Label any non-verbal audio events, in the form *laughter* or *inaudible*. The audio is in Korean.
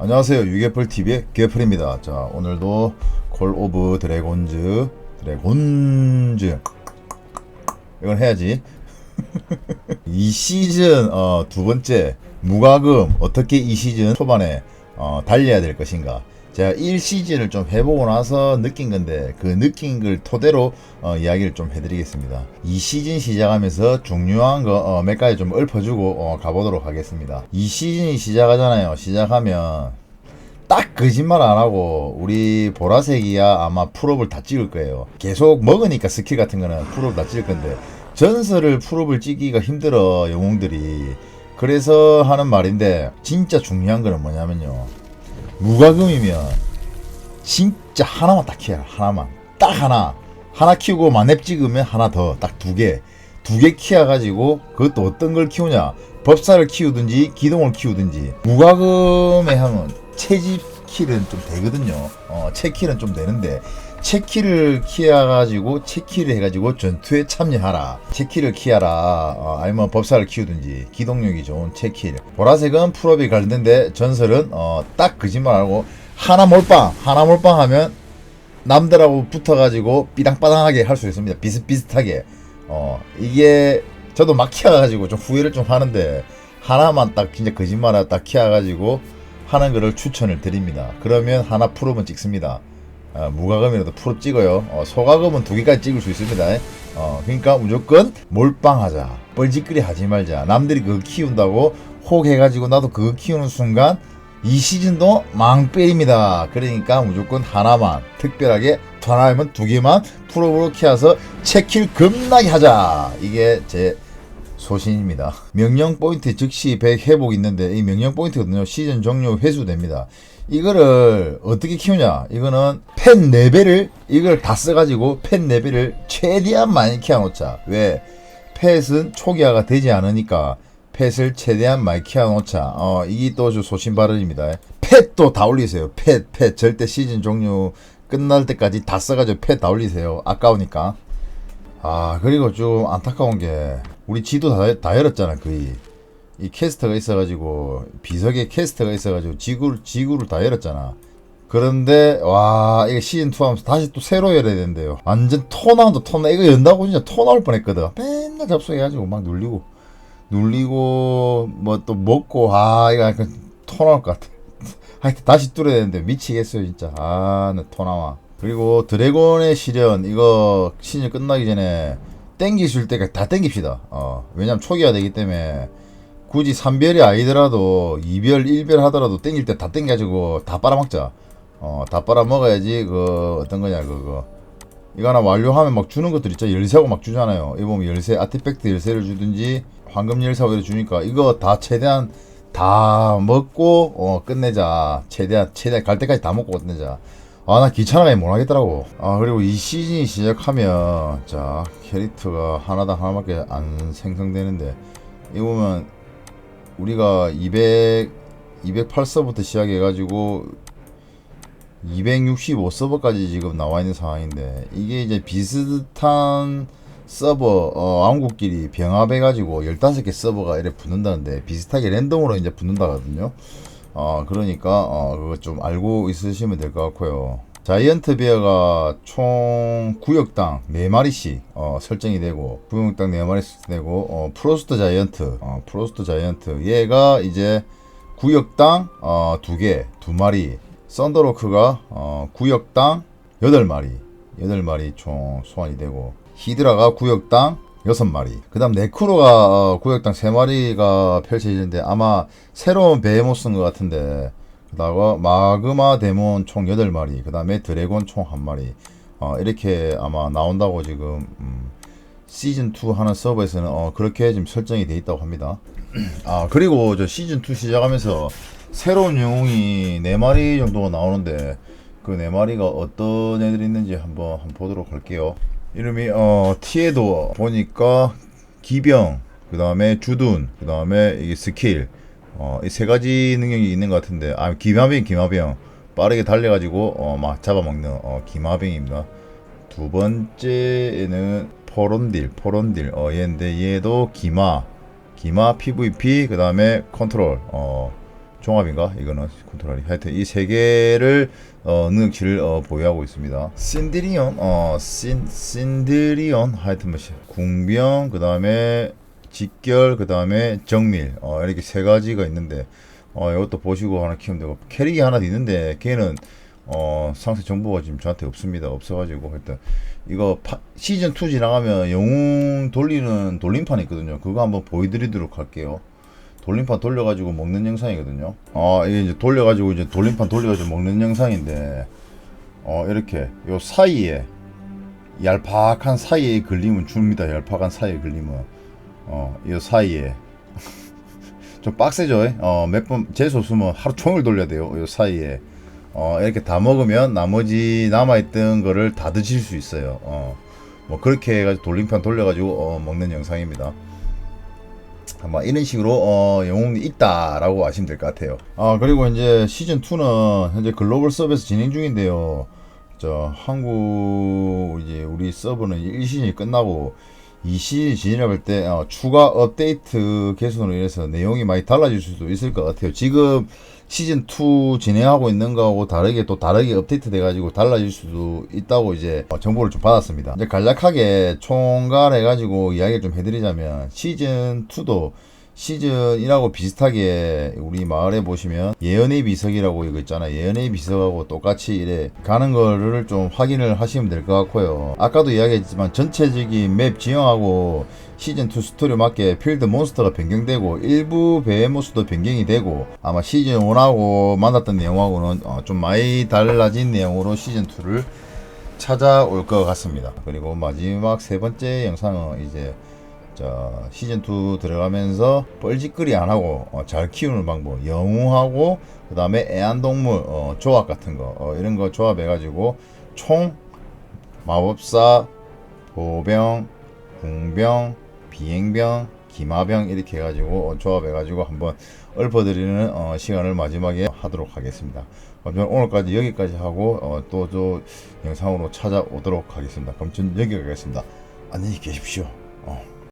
안녕하세요. 유개풀TV의 개풀입니다. 자 오늘도 콜 오브 드래곤즈 드래곤즈. 이건 해야지. *laughs* 이 시즌 어, 두 번째 무과금. 어떻게 이 시즌 초반에 어, 달려야 될 것인가 제가 1시즌을 좀 해보고 나서 느낀 건데 그 느낀 걸 토대로 어, 이야기를 좀 해드리겠습니다. 이 시즌 시작하면서 중요한 거 어, 몇 가지 좀 읊어주고 어, 가보도록 하겠습니다. 이 시즌이 시작하잖아요. 시작하면 딱 거짓말 안 하고 우리 보라색이야 아마 풀업을 다 찍을 거예요. 계속 먹으니까 스킬 같은 거는 풀업 다 찍을 건데 전설을 풀업을 찍기가 힘들어 영웅들이. 그래서 하는 말인데 진짜 중요한 거는 뭐냐면요. 무과금이면 진짜 하나만 딱 키워라 하나만. 딱 하나. 하나 키우고 만렙 찍으면 하나 더. 딱 두 개 두 개 키워 가지고 그것도 어떤 걸 키우냐. 법사를 키우든지 기동을 키우든지. 무과금에 하면 채집 킬은 좀 되거든요. 어 채킬은 좀 되는데 채키를 키워가지고 채키를 해가지고 전투에 참여하라. 채키를 키워라. 어, 아니면 법사를 키우든지 기동력이 좋은 채킬 보라색은 풀업이 관련된데 전설은 어, 딱 거짓말하고 하나 몰빵 하나 몰빵 하면 남들하고 붙어가지고 삐당빠당하게 할 수 있습니다. 비슷비슷하게. 어 이게 저도 막 키워가지고 좀 후회를 좀 하는데 하나만 딱 진짜 거짓말하고 딱 키워가지고 하는 거를 추천을 드립니다. 그러면 하나 풀업은 찍습니다 어, 무과금이라도 풀업 찍어요. 어, 소과금은 두 개까지 찍을 수 있습니다. 어, 그러니까 무조건 몰빵하자. 뻘짓거리 하지 말자. 남들이 그거 키운다고 혹 해가지고 나도 그거 키우는 순간 이 시즌도 망빼입니다. 그러니까 무조건 하나만 특별하게 하나면 두 개만 풀업으로 키워서 체킬 겁나게 하자. 이게 제 소신입니다. 명령 포인트 즉시 100 회복 있는데 이 명령 포인트거든요. 시즌 종료 회수됩니다. 이거를 어떻게 키우냐? 이거는 펜 4배를 이걸 다 써가지고 펜 4배를 최대한 많이 키워놓자. 왜? 펫은 초기화가 되지 않으니까 펫을 최대한 많이 키워놓자. 어, 이게 또 소신 발언입니다. 펫도 다 올리세요. 펫, 펫. 절대 시즌 종료 끝날 때까지 다 써가지고 펫 다 올리세요. 아까우니까. 아, 그리고 좀 안타까운 게 우리 지도 다, 다 열었잖아, 거의. 이 캐스터가 있어가지고 비석에 캐스터가 있어가지고 지구를 지구를 다 열었잖아. 그런데 와 이게 시즌 2 하면서 다시 또 새로 열어야 된대요. 완전 토 나온다 토 나. 이거 연다고 진짜 토 나올 뻔했거든. 맨날 접속해가지고 막 눌리고 눌리고 뭐 또 먹고 아 이거 토 나올 것 같아. *laughs* 하여튼 다시 뚫어야 되는데 미치겠어요 진짜. 아나토 나와. 그리고 드래곤의 시련 이거 시즌 끝나기 전에 땡기실 때까지 다 땡깁시다. 어 왜냐면 초기화 되기 때문에. 굳이 3별이 아니더라도 2별, 1별 하더라도 땡길 때 다 땡겨가지고 다 빨아먹자. 어, 다 빨아먹어야지, 그, 어떤 거냐, 그거. 이거 하나 완료하면 막 주는 것들 있죠. 열쇠하고 막 주잖아요. 이거 보면 열쇠, 아티팩트 열쇠를 주든지, 황금 열쇠하고 이렇게 주니까, 이거 다 최대한 다 먹고, 어, 끝내자. 최대한, 최대한 갈 때까지 다 먹고 끝내자. 아, 나 귀찮아가 못 하겠더라고. 아, 그리고 이 시즌이 시작하면, 자, 캐릭터가 하나당 하나밖에 안 생성되는데, 이거 보면, 우리가 200 208서부터 시작해가지고 265서버까지 지금 나와 있는 상황인데 이게 이제 비슷한 서버 어, 왕국끼리 병합해가지고 15개 서버가 이렇게 붙는다는데 비슷하게 랜덤으로 이제 붙는다거든요. 어 그러니까 어 그거 좀 알고 있으시면 될 것 같고요. 자이언트 베어가 총 구역당 4마리씩 어, 설정이 되고 구역당 4마리씩 되고 어, 프로스트 자이언트 어, 프로스트 자이언트. 얘가 이제 구역당 어, 2개 2마리. 썬더로크가 어, 구역당 8마리. 8마리 총 소환이 되고 히드라가 구역당 6마리. 그 다음 네크로가 어, 구역당 3마리가 펼쳐지는데 아마 새로운 베헤모스인 것 같은데 그다가 마그마 데몬 총 8마리, 그 다음에 드래곤 총 1마리. 어, 이렇게 아마 나온다고 지금, 음, 시즌2 하는 서버에서는 어, 그렇게 지금 설정이 돼 있다고 합니다. 아, 그리고 저 시즌2 시작하면서 새로운 영웅이 4마리 정도가 나오는데 그 4마리가 어떤 애들이 있는지 한번, 한번 보도록 할게요. 이름이, 어, 티에도 보니까 기병, 그 다음에 주둔, 그 다음에 스킬, 어, 이 세 가지 능력이 있는 것 같은데, 아, 기마병, 기마병. 빠르게 달려가지고, 어, 막 잡아먹는, 어, 기마병입니다. 두 번째는 포론딜, 포론딜. 어, 얘인데, 얘도 기마, 기마 PVP, 그 다음에 컨트롤, 어, 종합인가 이거는 컨트롤이 하여튼 이 세 개를 어, 능력치를 어, 보유하고 있습니다. 신드리온 어 신 신드리온 하여튼 뭐지 궁병 그 다음에 직결 그 다음에 정밀 어, 이렇게 세 가지가 있는데 어, 이것도 보시고 하나 키우면 되고 캐릭이 하나 있는데 걔는 어, 상세 정보가 지금 저한테 없습니다. 없어가지고 하여튼 이거 파- 시즌 2 지나가면 영웅 돌리는 돌림판이 있거든요. 그거 한번 보여드리도록 할게요. 돌림판 돌려가지고 먹는 영상이거든요. 어, 이게 이제 돌려가지고 이제 돌림판 돌려가지고 먹는 영상인데, 어, 이렇게 요 사이에 얄팍한 사이에 걸리면 줍니다. 얄팍한 사이에 걸리면, 어, 이 사이에 *laughs* 좀 빡세죠. 어, 몇번 재수 없으면 하루 종일 돌려야 돼요. 요 사이에. 어, 이렇게 다 먹으면 나머지 남아있던 거를 다 드실 수 있어요. 어, 뭐 그렇게 해가지고 돌림판 돌려가지고 어, 먹는 영상입니다. 아마 이런 식으로 어, 영웅이 있다라고 아시면 될 것 같아요. 아 그리고 이제 시즌 2는 현재 글로벌 서버에서 진행 중인데요. 저 한국 이제 우리 서버는 1시즌이 끝나고 2시즌 진입할 때 어, 추가 업데이트 개선으로 인해서 내용이 많이 달라질 수도 있을 것 같아요. 지금 시즌 2 진행하고 있는 거하고 다르게 또 다르게 업데이트 돼가지고 달라질 수도 있다고 이제 어, 정보를 좀 받았습니다. 이제 간략하게 총괄해가지고 이야기를 좀 해드리자면 시즌 2도 시즌 1하고 비슷하게 우리 마을에 보시면 예언의 비석이라고 이거 있잖아요. 예언의 비석하고 똑같이 이래 가는 거를 좀 확인을 하시면 될 것 같고요. 아까도 이야기했지만 전체적인 맵 지형하고 시즌 2 스토리 맞게 필드 몬스터가 변경되고 일부 베헤모스도 변경이 되고 아마 시즌 1하고 만났던 내용하고는 어, 좀 많이 달라진 내용으로 시즌 2를 찾아올 것 같습니다. 그리고 마지막 세 번째 영상은 이제 자 시즌 2 들어가면서 뻘짓거리 안 하고 어, 잘 키우는 방법 영웅하고 그 다음에 애완동물 어, 조합 같은 거 어, 이런 거 조합해 가지고 총 마법사 보병 궁병 비행병 기마병 이렇게 해가지고 어, 조합해가지고 한번 읊어드리는 어, 시간을 마지막에 하도록 하겠습니다. 그럼 저는 오늘까지 여기까지 하고 어, 또저 영상으로 찾아오도록 하겠습니다. 그럼 저는 여기 가겠습니다. 안녕히 계십시오. 어.